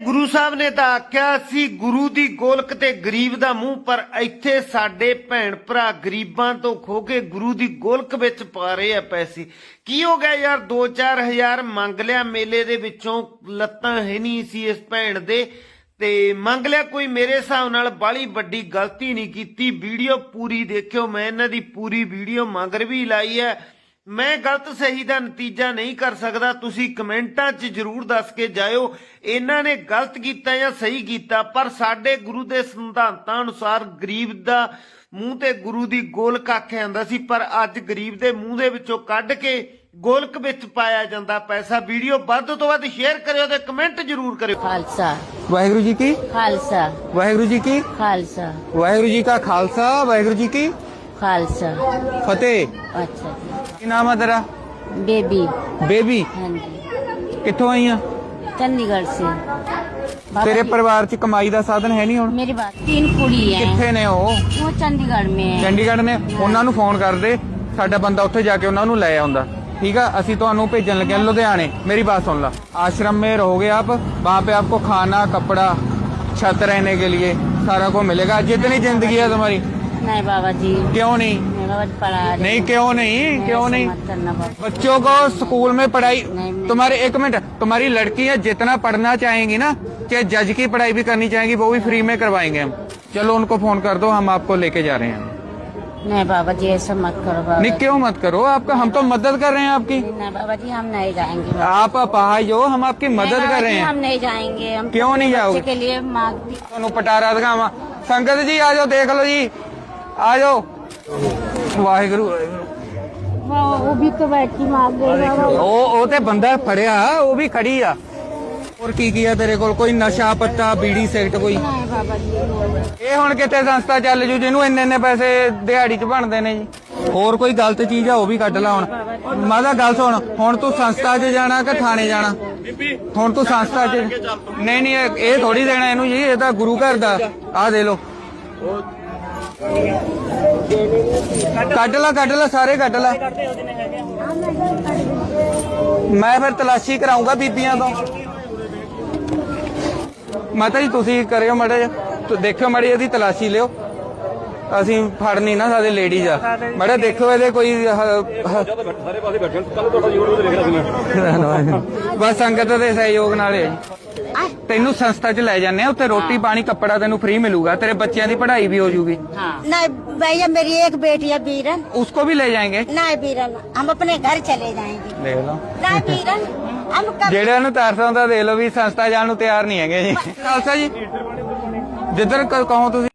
ਗੁਰੂ ਸਾਹਿਬ ਨੇ ਤਾਂ ਆਖਿਆ ਸੀ, ਗੁਰੂ ਦੀ ਗੋਲਕ ਤੇ ਗਰੀਬ ਦਾ ਮੂੰਹ, ਪਰ ਇੱਥੇ ਸਾਡੇ ਭੈਣ ਭਰਾ ਗਰੀਬਾਂ ਤੋਂ ਖੋ ਕੇ ਗੁਰੂ ਦੀ ਗੋਲਕ ਵਿੱਚ ਪਾ ਰਹੇ ਆ ਪੈਸੇ। ਕੀ ਹੋ ਗਿਆ ਯਾਰ? 2-4 ਹਜ਼ਾਰ ਮੰਗ ਲਿਆ, ਮੇਲੇ ਦੇ ਵਿੱਚੋਂ ਲੱਤਾਂ ਹੈ ਨਹੀਂ ਸੀ ਇਸ ਭੈਣ ਦੇ। ਤੇ ਮੰਗ ਲਿਆ ਕੋਈ ਮੇਰੇ ਹਿਸਾਬ ਨਾਲ ਬਾਲੀ ਵੱਡੀ ਗਲਤੀ ਨਹੀਂ ਕੀਤੀ। ਵੀਡੀਓ ਪੂਰੀ ਦੇਖਿਓ, ਮੈਂ ਇਹਨਾਂ ਦੀ ਪੂਰੀ ਵੀਡੀਓ ਮਗਰ ਵੀ ਲਾਈ ਹੈ। ਮੈਂ ਗਲਤ ਸਹੀ ਦਾ ਨਤੀਜਾ ਨਹੀਂ ਕਰ ਸਕਦਾ ਤੁਸੀਂ ਕਮੈਂਟਾਂ 'ਚ ਜਰੂਰ ਦੱਸ ਕੇ ਜਾਇਓ ਇਹਨਾਂ ਨੇ ਗਲਤ ਕੀਤਾ ਜਾਂ ਸਹੀ ਕੀਤਾ ਪਰ ਸਾਡੇ ਗੁਰੂ ਦੇ ਸਿਧਾਂਤਾਂ ਅਨੁਸਾਰ ਗਰੀਬ ਦਾ ਮੂੰਹ ਤੇ ਗੁਰੂ ਦੀ ਗੋਲਕ ਆਖਿਆ ਜਾਂਦਾ ਸੀ ਪਰ ਅੱਜ ਗਰੀਬ ਦੇ ਮੂੰਹ ਦੇ ਵਿੱਚੋਂ ਕੱਢ ਕੇ ਗੋਲਕ ਵਿੱਚ ਪਾਇਆ ਜਾਂਦਾ ਪੈਸਾ। ਵੀਡੀਓ ਵੱਧ ਤੋਂ ਵੱਧ ਸ਼ੇਅਰ ਕਰਿਓ ਤੇ ਕਮੈਂਟ ਜਰੂਰ ਕਰਿਓ। ਖਾਲਸਾ। ਵਾਹਿਗੁਰੂ ਜੀ ਕੀ? ਖਾਲਸਾ। ਵਾਹਿਗੁਰੂ ਜੀ ਕੀ? ਖਾਲਸਾ। ਵਾਹਿਗੁਰੂ ਜੀ ਕਾ ਖਾਲਸਾ ਵਾਹਿਗੁਰੂ ਜੀ ਕੀ? ਖਾਲਸਾ। ਫਤਿਹ। ਅੱਛਾ ਕੀ ਨਾਮ ਹੈ ਤੇਰਾ जी बेबी ਬੇਬੀ हाँ जी ਕਿੱਥੋਂ ਆਈ ਆ चंडीगढ़ से बाबा ਤੇਰੇ जी, ਪਰਿਵਾਰ ਚ ਕਮਾਈ ਦਾ ਸਾਧਨ ਹੈ ਨਹੀਂ ਹੁਣ मेरी बात तीन कुड़ी है ਕਿੱਥੇ ਨੇ ਉਹ वो चंडीगढ़ में है ਚੰਡੀਗੜ੍ਹ ਨੇ ਉਹਨਾਂ ਨੂੰ ਫੋਨ ਕਰ ਦੇ ਸਾਡਾ ਬੰਦਾ ਉੱਥੇ ਜਾ ਕੇ ਉਹਨਾਂ ਨੂੰ ਲੈ ਆਉਂਦਾ ठीक है ਅਸੀਂ ਤੁਹਾਨੂੰ ਭੇਜਣ ਲੱਗੇ ਹਾਂ ਲੁਧਿਆਣੇ मेरी बात सुन ला आश्रम में रहोगे आप वहाँ पे आपको खाना कपड़ा छत रहने के लिए सारा को मिलेगा जितनी जिंदगी है तुम्हारी नहीं बाबा जी क्यों नहीं पढ़ा नहीं क्यों नहीं? क्यों नहीं? बच्चों को स्कूल में पढ़ाई तुम्हारी एक मिनट तुम्हारी लड़कियाँ जितना पढ़ना चाहेंगी ना चाहे जज की पढ़ाई भी करनी चाहेंगी वो भी फ्री में करवाएँगे हम। चलो उनको फ़ोन कर दो हम आपको लेके जा रहे हैं। नहीं बाबा जी ऐसा मत करो बाबा। नहीं क्यों मत करो? आपका हम तो मदद कर रहे हैं आपकी। नहीं बाबा जी हम नहीं जाएँगे आप भाई हो हम आपकी मदद कर रहे हैं। हम नहीं जाएँगे हम क्यों नहीं जाओगे? के लिए मांगती पटारा संगत जी आ जाओ देख लो जी। आ जाओ। ਵਾਹਿਗੁਰੂ। ਉਹ ਵੀ ਤਾਂ ਬੈਠੀ ਮਾਰ ਦੇਗਾ ਉਹ ਉਹ ਤੇ ਬੰਦਾ ਫੜਿਆ ਉਹ ਵੀ ਖੜੀ ਆ। ਹੋਰ ਕੀ ਕੀ ਆ ਤੇਰੇ ਕੋਲ? ਕੋਈ ਨਸ਼ਾ ਪੱਤਾ ਬੀੜੀ ਸਿਗਰਟ ਕੋਈ? ਇਹ ਹੁਣ ਕਿਤੇ ਸੰਸਥਾ ਚੱਲ ਜੂ ਜਿਹਨੂੰ ਇੰਨੇ ਇੰਨੇ ਪੈਸੇ ਦਿਹਾੜੀ 'ਚ ਬਣਦੇ ਨੇ ਜੀ? ਹੋਰ ਕੋਈ ਗਲਤ ਚੀਜ਼ ਆ ਉਹ ਵੀ ਕੱਢ ਲਾ ਹੁਣ। ਮਾਦਾ ਗੱਲ ਸੁਣ ਹੁਣ ਤੂੰ ਸੰਸਥਾ 'ਚ ਜਾਣਾ ਕਿ ਥਾਣੇ ਜਾਣਾ? ਹੁਣ ਤੂੰ ਸੰਸਥਾ 'ਚ ਨਹੀਂ ਨਹੀਂ ਇਹ ਥੋੜੀ ਦੇਣਾ ਇਹਨੂੰ ਜੀ ਇਹ ਤਾਂ ਗੁਰੂ ਘਰ ਦਾ। ਆ ਦੇ ਲੋ ਕੱਢ ਲਾ ਕੱਢ ਲਾ, ਸਾਰੇ ਕੱਢ ਲਾ। ਮੈਂ ਫਿਰ ਤਲਾਸ਼ੀ ਕਰਾਉਂਗਾ ਬੀਬੀਆਂ ਤੋਂ। ਮਾਤਾ ਜੀ, ਤੁਸੀਂ ਕਰਿਓ ਮੜਾ ਜਿਹਾ ਦੇਖਿਓ ਮੜੀ ਇਹਦੀ ਤਲਾਸ਼ੀ ਲਿਓ। ਅਸੀਂ ਫੜ ਨਹੀਂ ਨਾ ਸਾਡੇ ਲੇਡੀਜ਼ ਆ। ਮੜਾ ਦੇਖੋ ਇਹਦੇ ਕੋਈ ਬਸ ਸੰਗਤ ਦੇ ਸਹਿਯੋਗ ਨਾਲ ਹੈ ਤੈਨੂੰ ਸੰਸਥਾ 'ਚ ਲੈ ਜਾਂਦੇ ਆ ਉੱਥੇ ਰੋਟੀ ਪਾਣੀ ਕੱਪੜਾ ਤੈਨੂੰ ਫ੍ਰੀ ਮਿਲੂਗਾ ਤੇਰੇ ਬੱਚਿਆਂ ਦੀ ਪੜ੍ਹਾਈ ਵੀ ਹੋ ਜੂਗੀ। नहीं भैया मेरी एक बेटी है ਵੀ ਲੈ ਜਾਏਗੇ? नहीं बीरन हम अपने घर चले जाएंगे ਦੇਖ ਲਓ। नहीं बीरन हम ਤਰਸ ਆਉਂਦਾ ਦੇਖ ਲਓ ਵੀ ਸੰਸਥਾ ਜਾਣ ਨੂੰ ਤਿਆਰ ਨਹੀਂ ਹੈਗੇ ਜੀ। ਖਾਲਸਾ ਜੀ। ਜਿੱਧਰ ਕਹੋ ਤੁਸੀਂ।